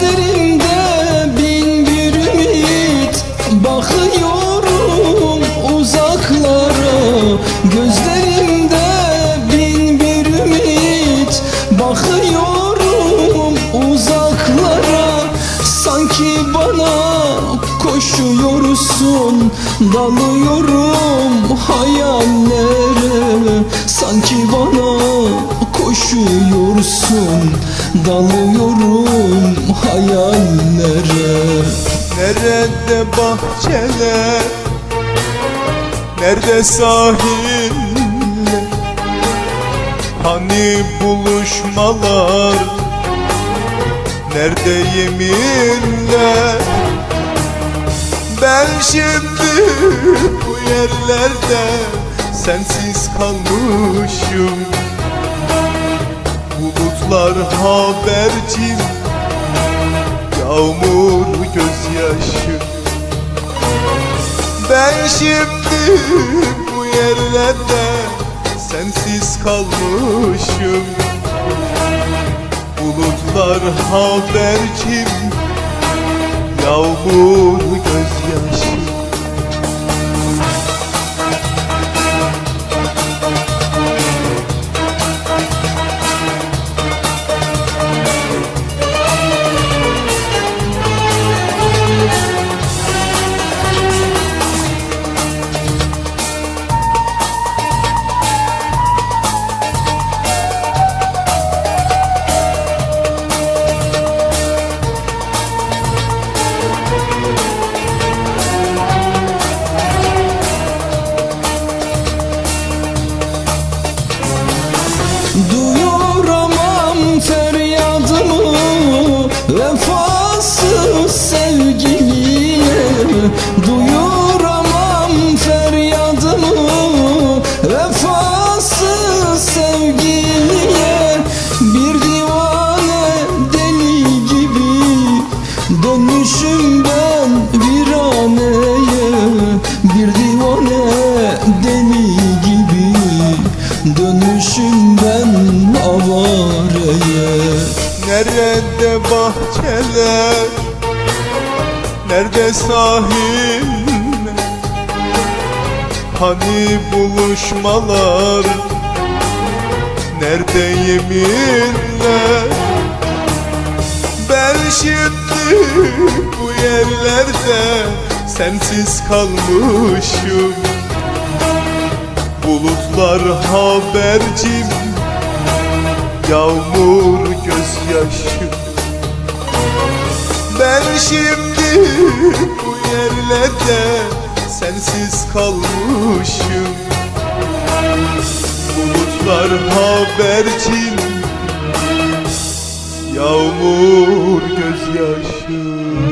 gözlerinde bin bir ümit Bakıyorum uzaklara. Gözlerinde bin bir ümit Bakıyorum uzaklara. Sanki bana koşuyorsun Dalıyorum hayallere. Sanki bana koşuyorsun Dalıyorum hayallere. Nerede bahçeler? Nerede sahiller? Hani buluşmalar? Nerede yeminler? Ben şimdi bu yerlerde Sensiz kalmışım Bulutlar habercim Yağmur gözyaşı. Ben şimdi bu yerlerde Sensiz kalmışım. Bulutlar habercim Yağmur gözyaşı Duyuramam feryadımı Vefasız sevgiliye. Bir divane deli gibi Dönmüşüm ben viraneye. Bir divane deli gibi Dönüşüm ben avareye. Nerede bahçeler Nerede sahiller Hani buluşmalar? Nerede yeminler? Ben şimdi bu yerlerde Sensiz kalmışım. Bulutlar habercim Yağmur gözyaşı Ben şimdi bu yerlerde Sensiz kalmışım. Bulutlar habercim Yağmur gözyaşı